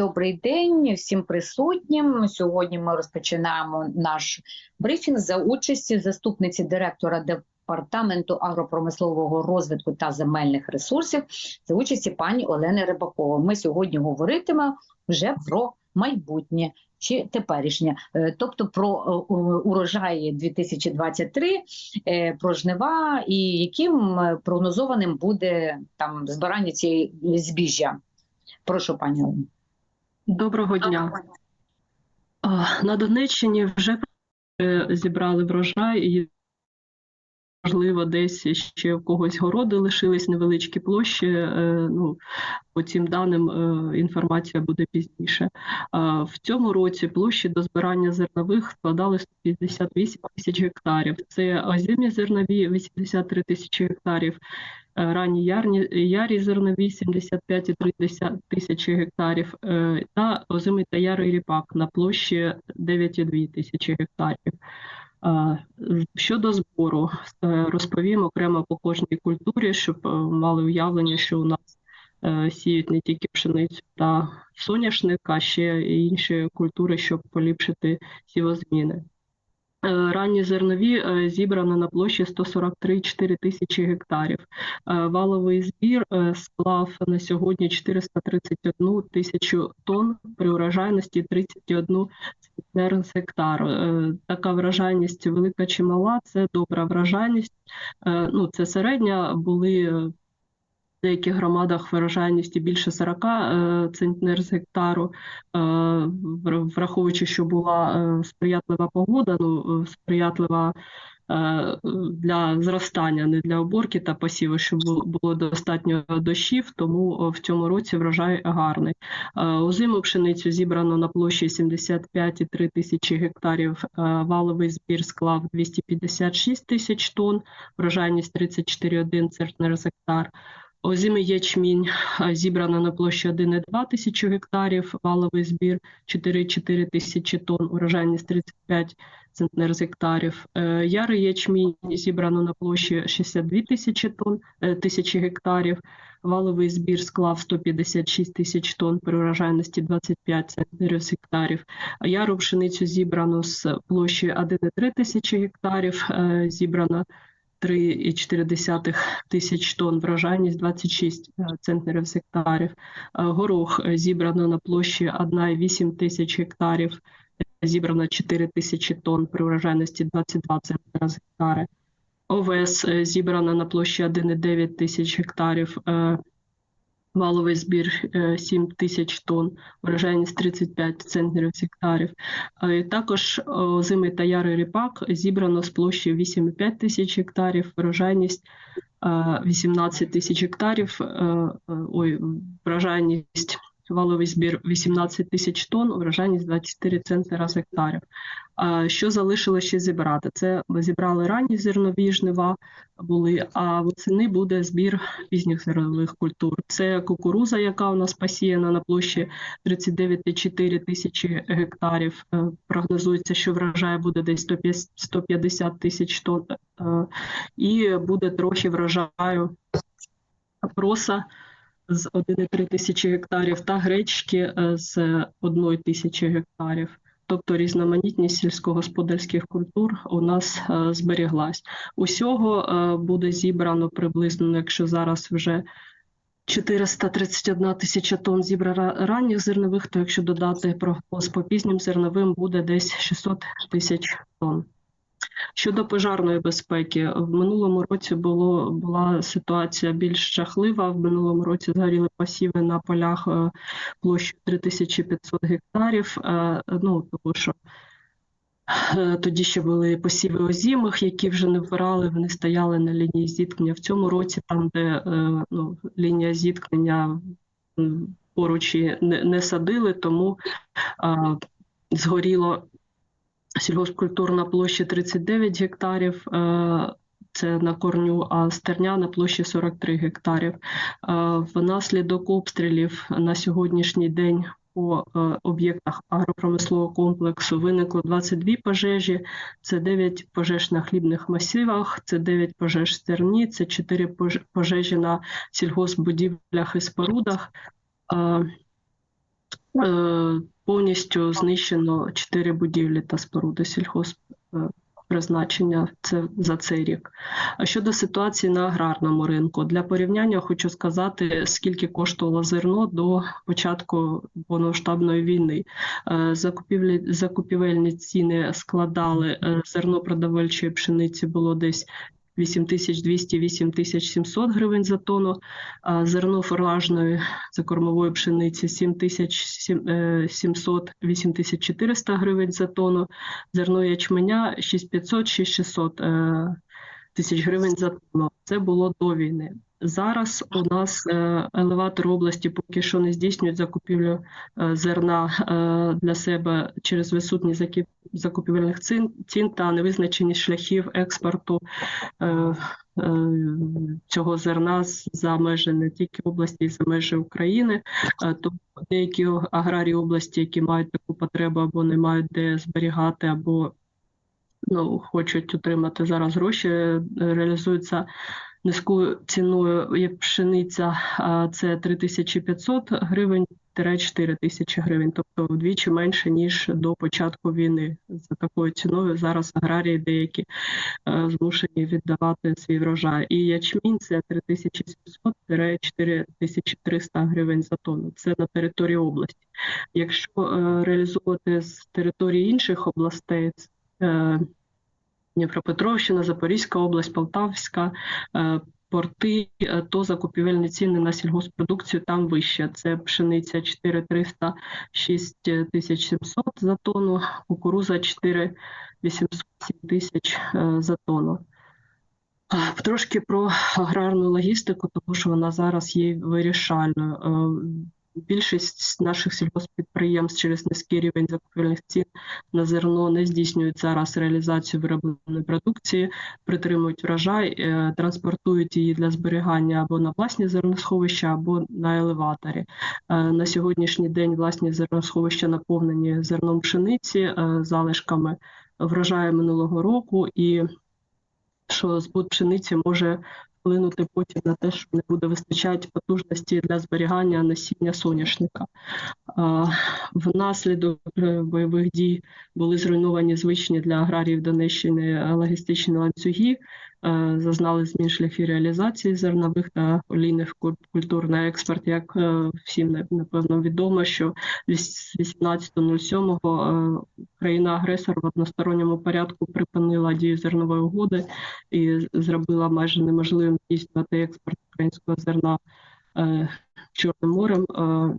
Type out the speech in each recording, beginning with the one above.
Добрий день всім присутнім. Сьогодні ми розпочинаємо наш брифінг за участі заступниці директора департаменту агропромислового розвитку та земельних ресурсів за участі пані Олени Рибакової. Ми сьогодні говоритимемо вже про майбутнє чи теперішнє, Е, тобто про е, урожаї 2023, е, про жнива і яким прогнозованим буде там збирання цієї збіжжя. Прошу, пані Олено. Доброго дня. На Донеччині вже зібрали врожай, і можливо, десь ще в когось городи лишились невеличкі площі. е, Ну, по цим даним е, інформація буде пізніше. В цьому році площі до збирання зернових складали 158 тисяч гектарів. Це озимі зернові 83 тисячі гектарів, ранні ярні, ярі зернові 75,3 тисячі гектарів е, та озимий та ярий ріпак на площі 9,2 тисячі гектарів. Щодо збору, е, розповім окремо по кожній культурі, щоб е, мали уявлення, що у нас е, сіють не тільки пшеницю та соняшник, а ще інші культури, щоб поліпшити сівозміни. Е, Ранні зернові е, зібрано на площі 143,4 тисячі гектарів. Е, Валовий збір склав на сьогодні 431 тисячу тонн при урожайності 31 центнер з гектару. Така врожайність велика чи мала, це добра врожайність. Е, Ну, це середня, були деяких громадах врожайності більше 40 е, центнер з гектару. Е, Враховуючи, що була е, сприятлива погода, ну, сприятлива для зростання, не для оборки та посіву, щоб було достатньо дощів, тому в цьому році врожай гарний. Озиму пшеницю зібрано на площі 75,3 тисячі гектарів. Валовий збір склав 256 тисяч тонн, врожайність 34,1 центнер з гектар. Озимий ячмінь зібрано на площі 1,2 тисячі гектарів, валовий збір 4,4 тисячі тонн, урожайність 35 центнер з гектарів. Е, Ярий ячмінь зібрано на площі 62 тисячі тонн, е, тисячі гектарів, валовий збір склав 156 тисяч тонн при урожайності 25 центнерів з гектарів. Яру пшеницю зібрано з площі 1,3 тисячі гектарів, е, зібрано 3,4 тисяч тонн, врожайність 26 е, центнерів з гектарів. Е, Горох е, зібрано на площі 1,8 тисяч гектарів, зібрано 4 тисячі тонн при врожайності 22 центнера з гектари. Овес зібрано на площі 1,9 тисяч гектарів, валовий збір е, 7 тисяч тонн, врожайність 35 центнерів з гектарів. Е, Також озимий та ярий ріпак зібрано з площі 8,5 тисяч гектарів, врожайність е, 18 тисяч гектарів, е, е, ой, врожайність, валовий збір 18 тисяч тонн, врожайність 24 центнера з гектарів. Що залишилося ще зібрати? Це ми зібрали ранні зернові жнива були, а восени буде збір пізніх зернових культур. Це кукуруза, яка у нас посіяна на площі 39,4 тисячі гектарів. Е, Прогнозується, що врожай буде десь 150 150 тисяч тонн. Е, І буде трохи врожаю проса з 1,3 тисячі гектарів та гречки е, з 1 тисячі гектарів. Тобто різноманітність сільськогосподарських культур у нас е, зберіглась. Усього е, буде зібрано приблизно, ну, якщо зараз вже 431 тисяча тонн зібрано ранніх зернових, то якщо додати прогноз по пізнім зерновим, буде десь 600 тисяч тонн. Щодо пожарної безпеки, в минулому році було була ситуація більш жахлива. В минулому році згоріли посіви на полях е, площею 3500 гектарів. Е, Ну тому що е, тоді ще були посіви озімих, які вже не вбирали, вони стояли на лінії зіткнення. В цьому році, там, де ну, лінія зіткнення поруч не, не садили, тому е, згоріло сільгоспкультур на площі 39 гектарів. е, Це на корню, а стерня на площі 43 гектарів. Е, Внаслідок обстрілів на сьогоднішній день по е, об'єктах агропромислового комплексу виникло 22 пожежі, це 9 пожеж на хлібних масивах, це 9 пожеж стерні, це 4 пожежі на сільгоспбудівлях і спорудах. Повністю знищено чотири будівлі та споруди сільхозпризначення це за цей рік. А щодо ситуації на аграрному ринку, для порівняння хочу сказати, скільки коштувало зерно до початку повномасштабної війни. Е, Закупівлі закупівельні ціни складали е, зерно продовольчої пшениці було десь 8200-8700 гривень за тонну, зерно фуражної закормової пшениці е, 7700-8400 гривень за тонну, зерно ячменя 6500-6600 е, тисяч гривень за тонну. Це було до війни. Зараз у нас е, елеватор області поки що не здійснюють закупівлю е, зерна е, для себе через відсутність закіп- закупівельних цін, та невизначеність шляхів експорту цього зерна за межі не тільки області, і за межі України. Тому деякі аграрії області, які мають таку потребу або не мають де зберігати, або ну, хочуть отримати зараз гроші, реалізуються низькою ціною є пшениця, це 3500 гривень. 4 тисячі гривень, тобто вдвічі менше ніж до початку війни. За такою ціною зараз аграрії деякі е, змушені віддавати свій врожай. І ячмінь це 3700-4300 гривень за тонну. Це на території області. Якщо е, реалізовувати з території інших областей, е, Дніпропетровщина, Запорізька область, Полтавська, е, порти, е, то закупівельні ціни на сільгоспродукцію там вище. Це пшениця 4300 6700 за тонну, кукуруза 4800 тисяч е, за тонну. Трошки про аграрну логістику, тому що вона зараз є вирішальною. Більшість наших сільгоспідприємств через низький рівень закупівельних цін на зерно не здійснюють зараз реалізацію виробленої продукції, притримують врожай, е, транспортують її для зберігання або на власні зерносховища, або на елеваторі. Е, На сьогоднішній день власні зерносховища наповнені зерном пшениці, е, залишками врожаю минулого року, і що збут пшениці може вплинути потім на те, що не буде вистачати потужності для зберігання насіння соняшника. Внаслідок е, бойових дій були зруйновані звичні для аграріїв Донеччини логістичні ланцюги, е, зазнали змін шляхи реалізації зернових та олійних куль- культур на експорт. Як е, всім напевно відомо, що з 18.07 е, країна-агресор в односторонньому порядку припинила дію зернової угоди і зробила майже неможливим здійснювати експорт українського зерна е, Чорним морем. Е,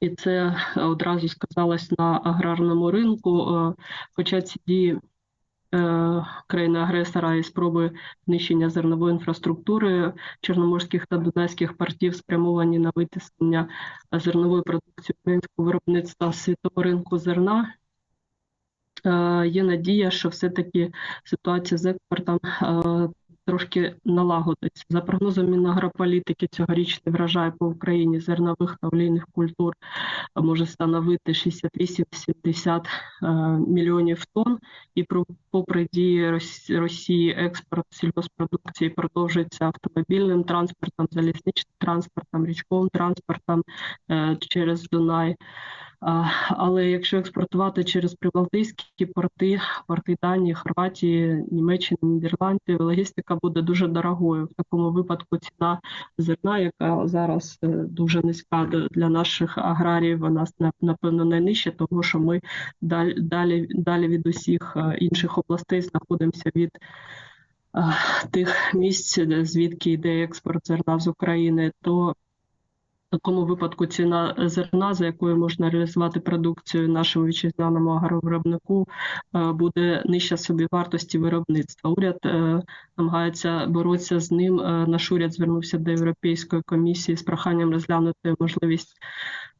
і це одразу сказалось на аграрному ринку. е, Хоча ці дії країни-агресора і спроби знищення зернової інфраструктури чорноморських та донецьких портів спрямовані на витиснення зернової продукції українського виробництва світового ринку зерна. Є надія, що все-таки ситуація з експортом трошки налагодиться. За прогнозом Мінагрополітики, цьогорічний врожай по Україні зернових та олійних культур може становити 68-70 е, мільйонів тонн. І попри дії Рос- Росії експорт сільгоспродукції продовжується автомобільним транспортом, залізничним транспортом, річковим транспортом е, через Дунай. Але якщо експортувати через прибалтійські порти, порти Данії, Хорватії, Німеччини, Нідерландів, логістика буде дуже дорогою. В такому випадку ціна зерна, яка зараз е, дуже низька для наших аграріїв, вона на- напевно найнижча, тому що ми далі, далі, від усіх е, інших областей знаходимося від е, тих місць, звідки йде експорт зерна з України, то такому випадку ціна зерна, за якою можна реалізувати продукцію нашому вітчизняному агровиробнику, е, буде нижча собівартості виробництва. Уряд е, намагається боротися з ним. Е, Наш уряд звернувся до Європейської комісії з проханням розглянути можливість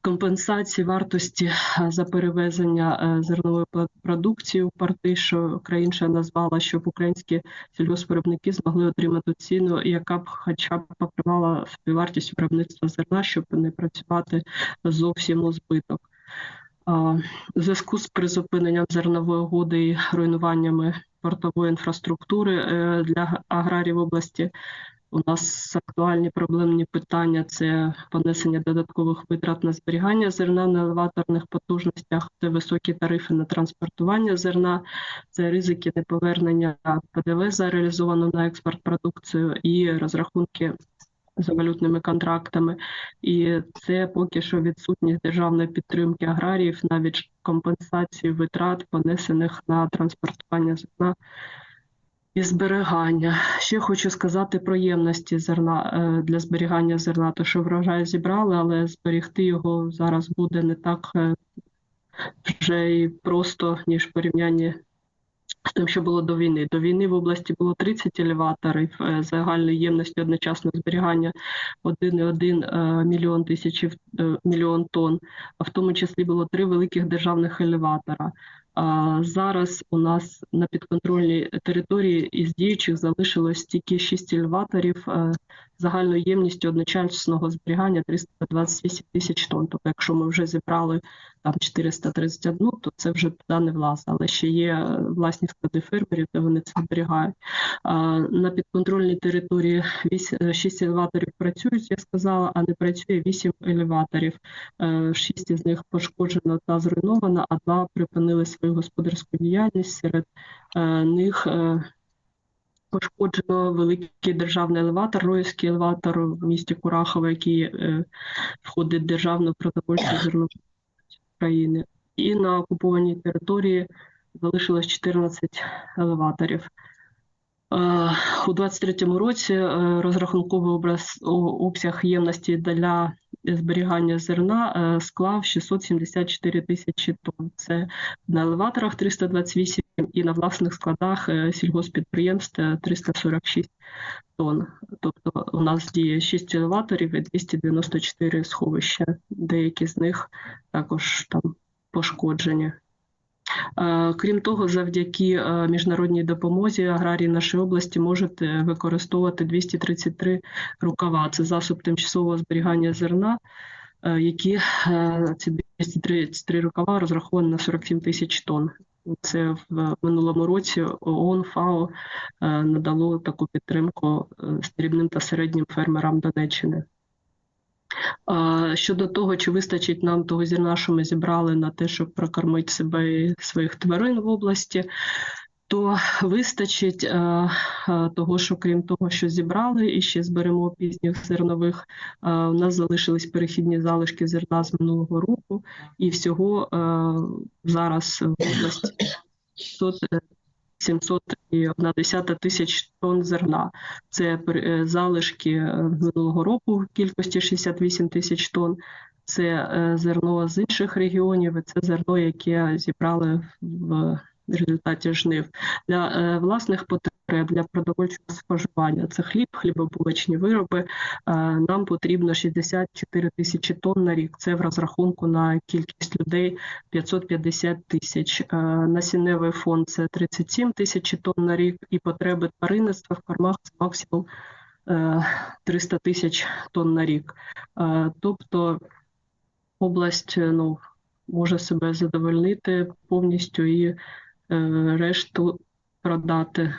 компенсації вартості е, за перевезення е, зернової продукції у порти, що країнша назвала, щоб українські сільгоспвиробники змогли отримати ціну, яка б хоча б покривала собівартість виробництва зерна, щоб не працювати зовсім у збиток. В зв'язку з призупиненням зернової угоди і руйнуваннями портової інфраструктури е, для аграріїв області У нас актуальні проблемні питання це понесення додаткових витрат на зберігання зерна на елеваторних потужностях, це високі тарифи на транспортування зерна, це ризики неповернення ПДВ за реалізовану на експорт продукцію і розрахунки за валютними контрактами. І це поки що відсутність державної підтримки аграріїв навіть компенсації витрат, понесених на транспортування зерна і зберігання. Ще хочу сказати про ємності зерна е, для зберігання зерна. То що врожай зібрали, але зберігти його зараз буде не так е, вже і просто, ніж в порівнянні з тим, що було до війни. До війни в області було 30 елеваторів е, загальної ємності одночасного зберігання 1,1 е, мільйон тисячів е, мільйон тонн, а в тому числі було три великих державних елеватора. Зараз у нас на підконтрольній території із діючих залишилось тільки 6 елеваторів е, загальною ємністю одночасного зберігання 328 тисяч тонн. Тобто, якщо ми вже зібрали там 431, то це вже туди не влазить, але ще є е, власні склади фермерів, де вони це зберігають. На підконтрольній території 6 елеваторів працюють, я сказала, а не працює 8 елеваторів. 6 із них пошкоджено та зруйновано, а два припинили свою господарську діяльність. Серед е, них е, пошкоджено великий державний елеватор, Роївський елеватор в місті Курахове, який е, входить в державну продовольчу зернову країни. І на окупованій території залишилось 14 елеваторів. Е, У 2023 році е, розрахунковий образ, обсяг ємності для зберігання зерна е, склав 674 тисячі тонн. Це на елеваторах 328 і на власних складах е, сільгоспідприємств е, 346 тонн. Тобто у нас діє 6 елеваторів і 294 сховища. Деякі з них також там пошкоджені. Е, Крім того, завдяки е, міжнародній допомозі аграрії нашої області можуть е, використовувати 233 рукава. Це засоб тимчасового зберігання зерна, які ці 233 рукава розраховані на 47 тисяч тонн. Це в минулому році ООН ФАО надало таку підтримку дрібним та середнім фермерам Донеччини. А, Щодо того, чи вистачить нам того зерна, що ми зібрали на те, щоб прокормити себе і своїх тварин в області, то вистачить е, е, того, що крім того, що зібрали, і ще зберемо пізніх зернових. е, У нас залишились перехідні залишки зерна з минулого року, і всього е, зараз в області 700, е, 701 тисяч тонн зерна. Це е, залишки е, минулого року в кількості 68 тисяч тонн. Це е, зерно з інших регіонів, і це зерно, яке зібрали в результаті жнив для власних потреб, для продовольчого споживання. Це хліб, хлібобулочні вироби. Е, Нам потрібно 64 тисячі тонн на рік. Це в розрахунку на кількість людей 550 тисяч. Е, Насінневий фонд це 37 тисяч тонн на рік, і потреби тваринництва в кормах це максимум е, 300 тисяч тонн на рік. Е, Тобто область е, ну, може себе задовольнити повністю і е, решту продати.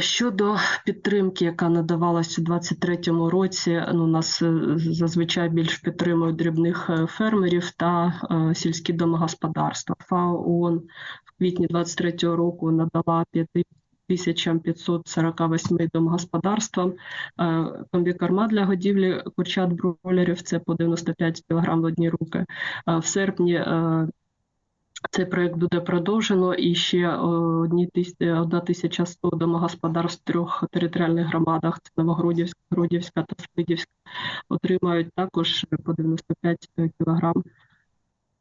Щодо підтримки, яка надавалась у 2023 році, ну, нас е, зазвичай більш підтримують дрібних е, фермерів та е, сільські домогосподарства. ФАО ООН в квітні 2023 року надала 5548 домогосподарствам е, комбікорма для годівлі курчат бройлерів, це по 95 кг в одні руки. В серпні цей проект буде продовжено і ще е, одні тис- е, 1100 домогосподарств в трьох територіальних громадах це Новогродівська, Гродівська та Свидівська отримають також по 95 кілограм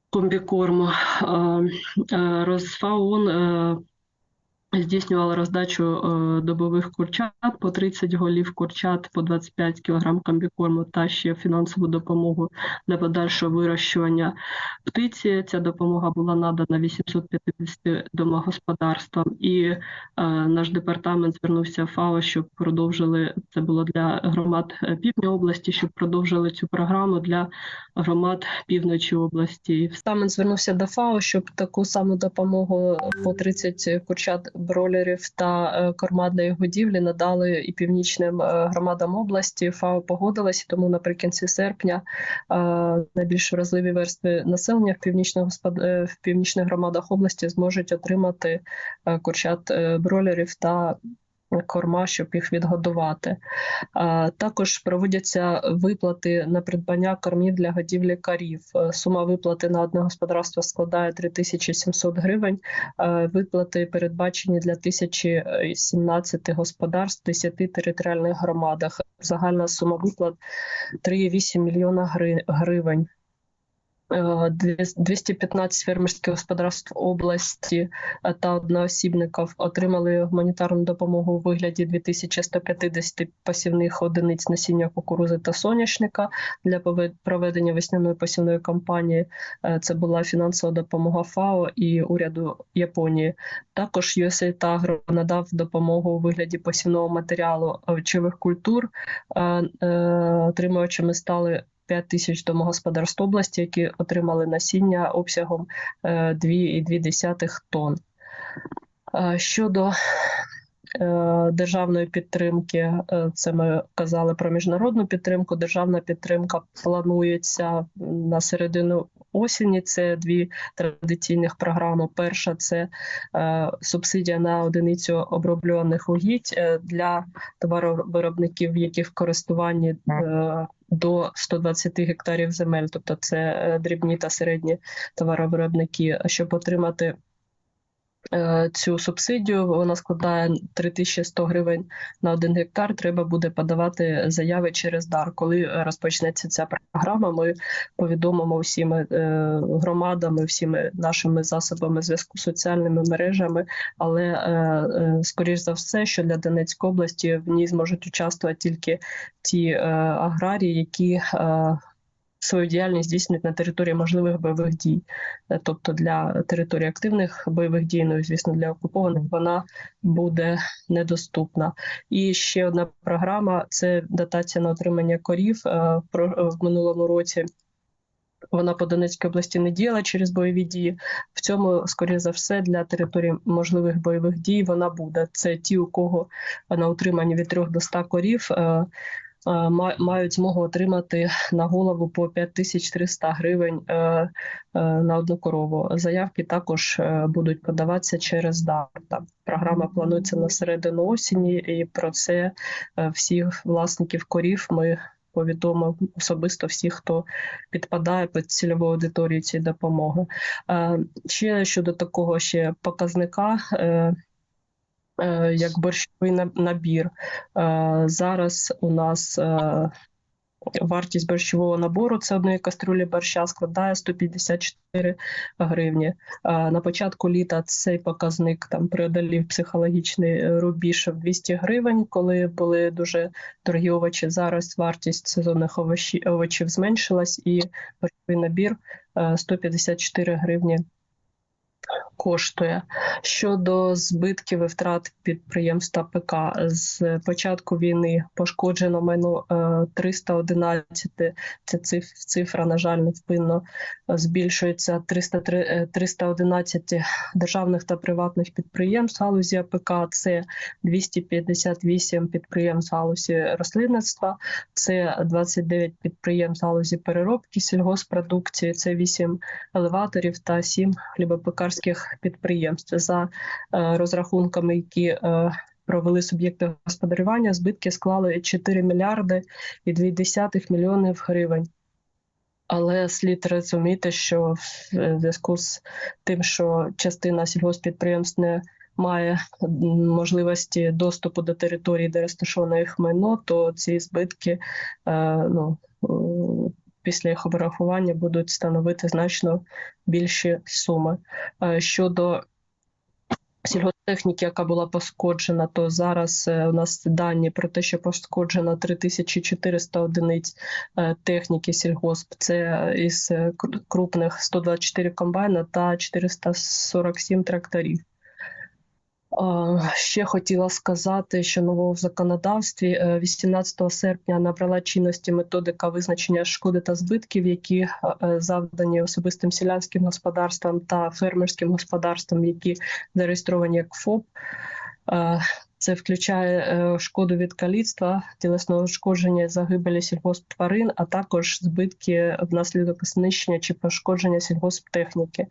комбікорму. Е, е, Розфаон е, здійснювала роздачу е, добових курчат по 30 голів курчат по 25 кг комбікорму та ще фінансову допомогу для подальшого вирощування птиці. Ця допомога була надана 850 домогосподарствам, і е, наш департамент звернувся в ФАО, щоб продовжили це було для громад е, півдня області, щоб продовжили цю програму для громад півночі області. Департамент звернувся до ФАО, щоб таку саму допомогу по 30 курчат бролерів та е, корма для їх годівлі надали і північним е, громадам області. ФАО погодилась, тому наприкінці серпня е, найбільш вразливі верстви населення в північних господ... в північних громадах області зможуть отримати курчат бролерів та корма, щоб їх відгодувати. Також проводяться виплати на придбання кормів для годівлі карів. Е, Сума виплати на одне господарство складає 3700 гривень. Е, Виплати передбачені для 1017 господарств в 10 територіальних громадах. Загальна сума виплат 3,8 мільйона гривень. Е, дві- 215 фермерських господарств області та одноосібників отримали гуманітарну допомогу у вигляді 2150 посівних одиниць насіння кукурузи та соняшника для проведення весняної посівної кампанії. Е, Це була фінансова допомога ФАО і уряду Японії. Також USAID Agro надав допомогу у вигляді посівного матеріалу овочевих культур. Е, Отримувачами стали 5 тисяч домогосподарств області, які отримали насіння обсягом е, 2,2 тонн. Е, Щодо е, державної підтримки, е, це ми казали про міжнародну підтримку. Державна підтримка планується на середину осені. Це дві традиційних програми. Перша це е, субсидія на одиницю оброблюваних угідь е, для товаровиробників, які в користуванні е, до 120 гектарів земель, тобто це дрібні та середні товаровиробники, щоб отримати. Е, Цю субсидію вона складає 3100 гривень на один гектар. Треба буде подавати заяви через дар. Коли е, розпочнеться ця програма, ми повідомимо всіми е, громадами, всіми нашими засобами зв'язку соціальними мережами. Але скоріш за все, що для Донецької області в ній зможуть участвувати тільки ті аграрії, які свою діяльність здійснюють на території можливих бойових дій. Е, Тобто для території активних бойових дій, ну і звісно для окупованих, вона буде недоступна. І ще одна програма це дотація на отримання корів. Е, про- В минулому році вона по Донецькій області не діяла через бойові дії. В цьому, скоріше за все, для території можливих бойових дій вона буде. Це ті, у кого на утриманні від 3 до 100 корів. Е, ма- Мають змогу отримати на голову по 5300 гривень е, е, на одну корову. Заявки також будуть подаватися через дар. Там програма планується на середину осені, і про це всіх власників корів ми повідомив особисто всіх, хто підпадає під цільову аудиторію цієї допомоги. Ще щодо такого ще показника. Е, Як борщовий набір. Е, Зараз у нас е, вартість борщового набору це одної каструлі борща складає 154 гривні. На початку літа цей показник там преодолів психологічний рубіж в 200 гривень, коли були дуже дорогі овочі. Зараз вартість сезонних овочі, овочів зменшилась, і борщовий набір е, 154 гривні коштує. Щодо збитків і втрат підприємств та ПК, з початку війни пошкоджено майно е, 311, це цифра, на жаль, невпинно збільшується 303, е, 311 державних та приватних підприємств галузі АПК, це 258 підприємств галузі рослинництва, це 29 підприємств галузі переробки сільгоспродукції, це 8 елеваторів та 7 хлібопекарських підприємств. За е, розрахунками, які е, провели суб'єкти господарювання, збитки склали 4 мільярди і 2,2 мільйонів гривень. Але слід розуміти, що в е, зв'язку з тим, що частина сільгоспідприємств не має можливості доступу до території, де розташоване їх майно, то ці збитки ну, після їх обрахування будуть становити значно більші суми. Е, Щодо сільгосптехніки, яка була пошкоджена, то зараз е, у нас дані про те, що пошкоджено 3400 одиниць е, техніки сільгосп. Це із кру- крупних 124 комбайна та 447 тракторів. Е, Ще хотіла сказати, що нового в законодавстві е, 18 серпня набрала чинності методика визначення шкоди та збитків, які е, е, завдані особистим селянським господарствам та фермерським господарствам, які зареєстровані як ФОП. Це включає е, шкоду від каліцтва, тілесного ушкодження, загибелі сільгосптварин, а також збитки внаслідок знищення чи пошкодження сільгосптехніки.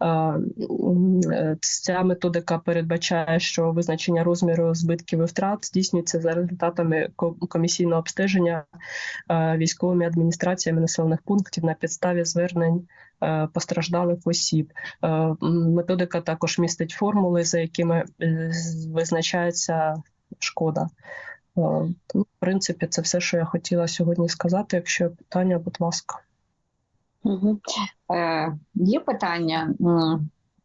Е, е, Ця методика передбачає, що визначення розміру збитків і втрат здійснюється за результатами комісійного обстеження військовими адміністраціями населених пунктів на підставі звернень постраждалих осіб. Е, Методика також містить формули, за якими е, визначається шкода. Е, ну, В принципі, це все, що я хотіла сьогодні сказати. Якщо є питання, будь ласка. Угу. Е, є питання?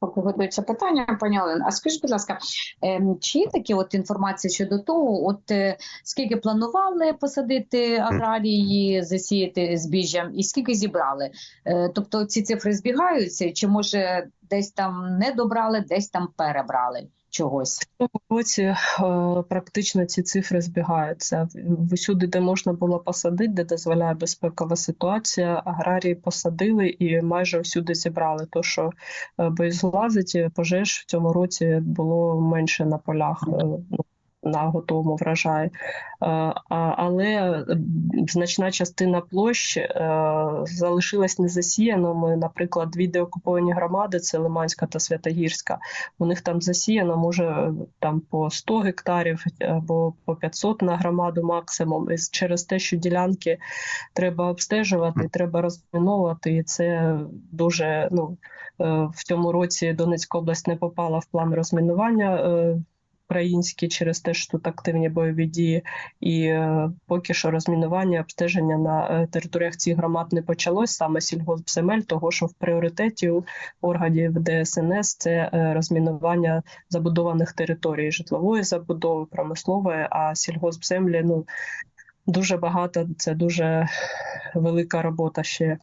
Поки готується питання, пані Олена, а скажіть, будь ласка, ем, чи є такі от інформації щодо того, от е, скільки планували посадити аграрії, засіяти збіжжям, і скільки зібрали? Е, тобто ці цифри збігаються, чи може десь там не добрали, десь там перебрали чогось? В цьому році е, практично ці цифри збігаються. Всюди, де можна було посадити, де дозволяє безпекова ситуація, аграрії посадили і майже всюди зібрали. То що е, боєзлазить пожеж в цьому році було менше на полях. На готовому врожаї, Е, але е, значна частина площ е, залишилась незасіяними. Наприклад, дві деокуповані громади це Лиманська та Святогірська. У них там засіяно може там по 100 гектарів або по 500 на громаду максимум. І через те, що ділянки треба обстежувати, треба розміновувати, і це дуже ну в цьому році Донецька область не попала в план розмінування. Українські через те, що тут активні бойові дії, і е, поки що розмінування, обстеження на е, територіях цих громад не почалось. Саме сільгоспземель, того що в пріоритеті органів ДСНС це е, розмінування забудованих територій, житлової забудови, промислової, а сільгоспземлі ну дуже багато. Це дуже велика робота ще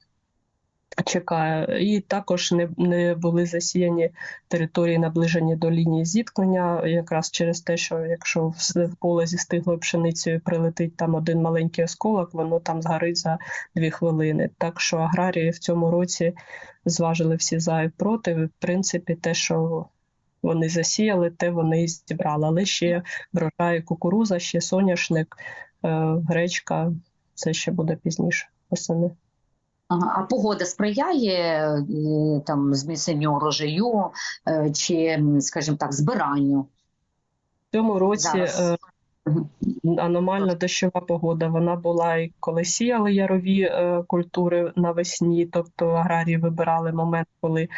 чекає. І також не, не були засіяні території, наближені до лінії зіткнення, якраз через те, що якщо в поле зі стиглою пшеницею прилетить там один маленький осколок, воно там згорить за дві хвилини. Так що аграрії в цьому році зважили всі за і проти. В принципі, те, що вони засіяли, те вони і зібрали. Але ще врожай кукуруза, ще соняшник, е, гречка. Це ще буде пізніше восени. А погода сприяє е, там зміцненню урожаю е, чи, скажімо так, збиранню? В цьому році Зараз. Аномальна дощова погода. Вона була і коли сіяли ярові е, культури навесні, тобто аграрії вибирали момент, коли, е,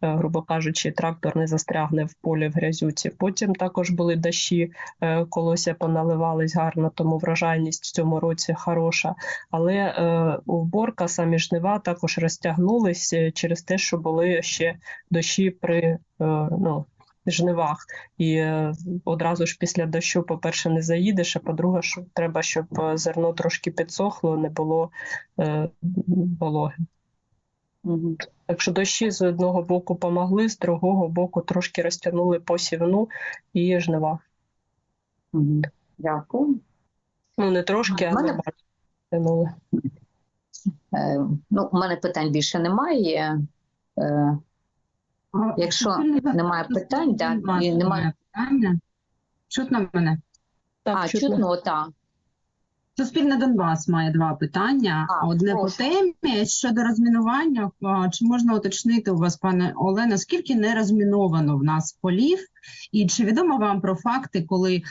грубо кажучи, трактор не застрягне в полі в грязюці. Потім також були дощі, е, колося поналивались гарно, тому врожайність в цьому році хороша. Але е, уборка, самі жнива також розтягнулись е, через те, що були ще дощі при е, ну, жнивах. І е, одразу ж після дощу, по-перше, не заїдеш, а по-друге, що треба, щоб е, зерно трошки підсохло, не було е, вологи. Так що дощі з одного боку помогли, з другого боку трошки розтягнули посівну і жнива. Дякую. Ну, не трошки, а мене- розтягнули. Е, Ну, у мене питань більше немає. Е, А, Якщо немає питань, так, і немає- питання. Чутно мене? Так, а, чутно. чутно, так. Суспільне Донбас має два питання. А, Одне прошу. по темі щодо розмінування. Чи можна уточнити у вас, пане Олено, скільки не розміновано в нас полів? І чи відомо вам про факти, коли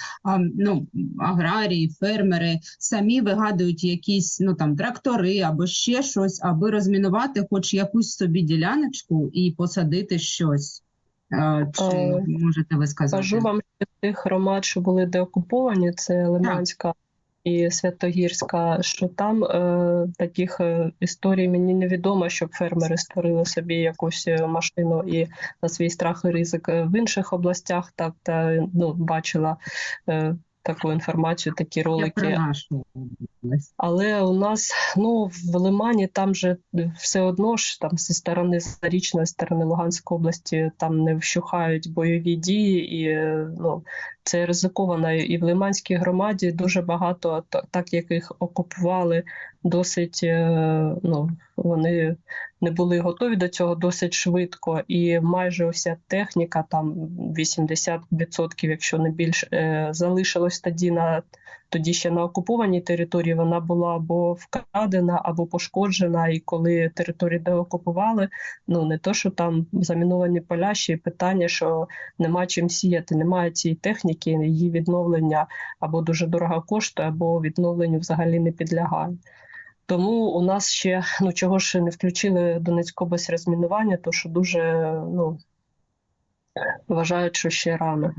ну, аграрії, фермери самі вигадують якісь ну там трактори або ще щось, аби розмінувати хоч якусь собі діляночку і посадити щось? Чи Е, можете ви сказати? Кажу вам, що тих громад, що були деокуповані, це Лиманська і Святогірська, що там е, таких е, історій мені невідомо, щоб фермери створили собі якусь е, машину і на свій страх і ризик Е, в інших областях. Так та ну бачила. Е, таку інформацію, такі ролики. Але у нас ну в Лимані там же все одно ж там зі сторони Зарічної сторони Луганської області там не вщухають бойові дії, і ну це ризиковано. І в Лиманській громаді дуже багато, та- так як їх окупували досить. е, Ну вони не були готові до цього досить швидко, і майже вся техніка, там 80%, якщо не більше, залишилось тоді на тоді ще на окупованій території вона була або вкрадена, або пошкоджена. І коли територію деокупували, ну не то, що там заміновані поля, ще й питання, що нема чим сіяти, немає цієї техніки, її відновлення або дуже дорого коштує, або відновленню взагалі не підлягає. Тому у нас ще ну чого ж не включили Донецьку область розмінування, то що дуже ну вважають, що ще рано.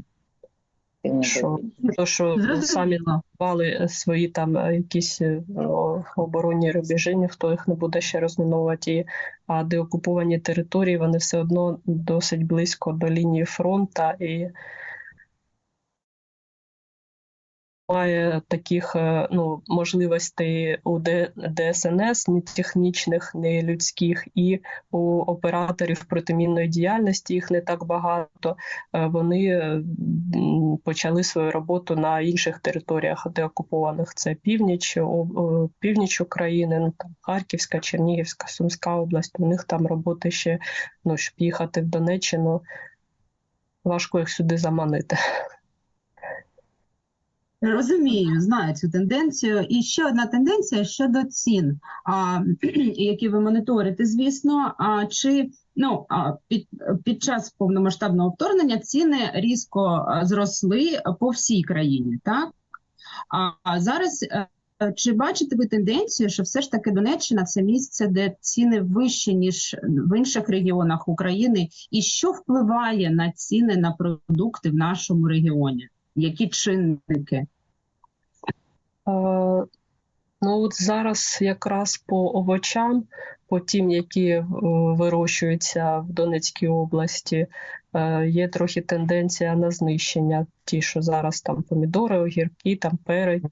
Що, то, що самі Зрозуміло. свої там якісь е, ну, оборонні рубежі, ніхто їх не буде ще розміновувати. А деокуповані території вони все одно досить близько до лінії фронту і немає таких е, ну, можливостей у ДСНС, ні технічних, ні людських, і у операторів протимінної діяльності їх не так багато. Е, Вони е, почали свою роботу на інших територіях деокупованих. Це північ, північ України, ну, там, Харківська, Чернігівська, Сумська область. У них там роботи ще, ну, щоб їхати в Донеччину, важко їх сюди заманити. Розумію, знаю цю тенденцію. І ще одна тенденція щодо цін, а, які ви моніторите, звісно. А чи ну під, під час повномасштабного вторгнення ціни різко зросли по всій країні, так? А, зараз е, чи бачите ви тенденцію, що все ж таки Донеччина це місце, де ціни вищі, ніж в інших регіонах України, і що впливає на ціни на продукти в нашому регіоні? Які чинники? Е, Ну, от зараз якраз по овочам, по тим, які е, вирощуються в Донецькій області, е, є трохи тенденція на знищення. Ті, що зараз там помідори, огірки, там перець. Е,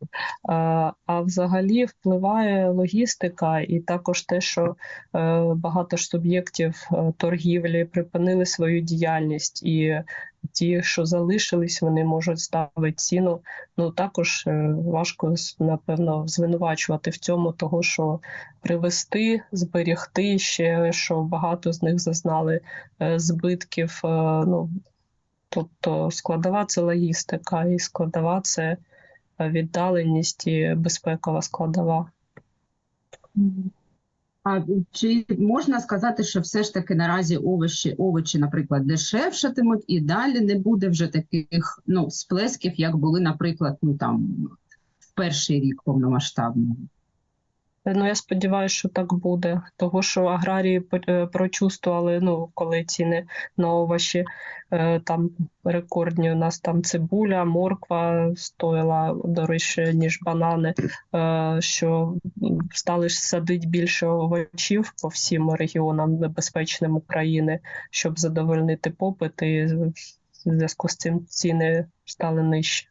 А взагалі впливає логістика, і також те, що багато ж суб'єктів торгівлі припинили свою діяльність, і ті, що залишились, вони можуть ставити ціну Ну також важко напевно звинувачувати в цьому, того що привезти, зберігти ще, що багато з них зазнали е, збитків. е, Ну тобто складова це логістика, і складова це віддаленість і безпекова складова. А чи можна сказати, що все ж таки наразі овочі, овочі, наприклад, дешевшатимуть, і далі не буде вже таких ну сплесків, як були, наприклад, ну там в перший рік повномасштабного? Ну, я сподіваюся, що так буде. Того, що аграрії е, прочувствували, ну, коли ціни на овочі е, там рекордні. У нас там цибуля, морква стоїла дорожче, ніж банани, е, що стали садити більше овочів по всім регіонам небезпечним України, щоб задовольнити попит, і в зв'язку з цим ціни стали нижчі.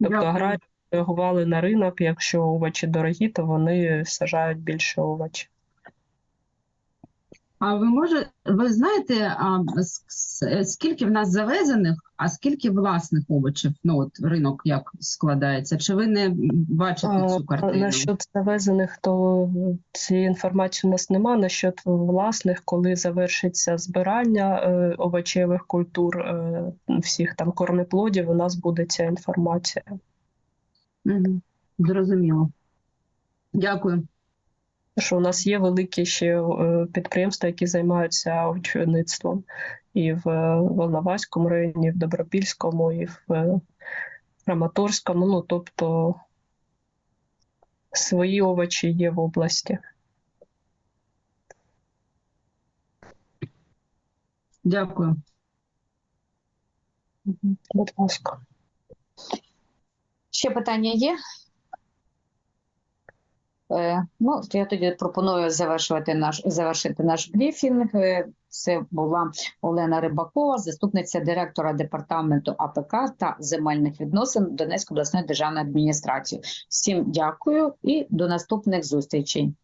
Тобто аграрії реагували на ринок, якщо овочі дорогі, то вони сажають більше овочів. А ви може, ви знаєте, а, с- с- скільки в нас завезених, а скільки власних овочів? Ну от ринок як складається? Чи ви не бачите цю картину? Насчет завезених, то цієї інформації у нас нема. Насчет власних, коли завершиться збирання е, овочевих культур, е, всіх там кормоплодів, у нас буде ця інформація. Зрозуміло. Дякую. Що у нас є великі ще е, підприємства, які займаються овочівництвом і в е, Волноваському районі, і в Добропільському, і в е, Краматорському. Ну, тобто свої овочі є в області. Дякую. Будь ласка. Ще питання є? Е, Ну, я тоді пропоную завершувати наш завершити наш брифінг. Е, Це була Олена Рибакова, заступниця директора департаменту АПК та земельних відносин Донецької обласної державної адміністрації. Всім дякую і до наступних зустрічей.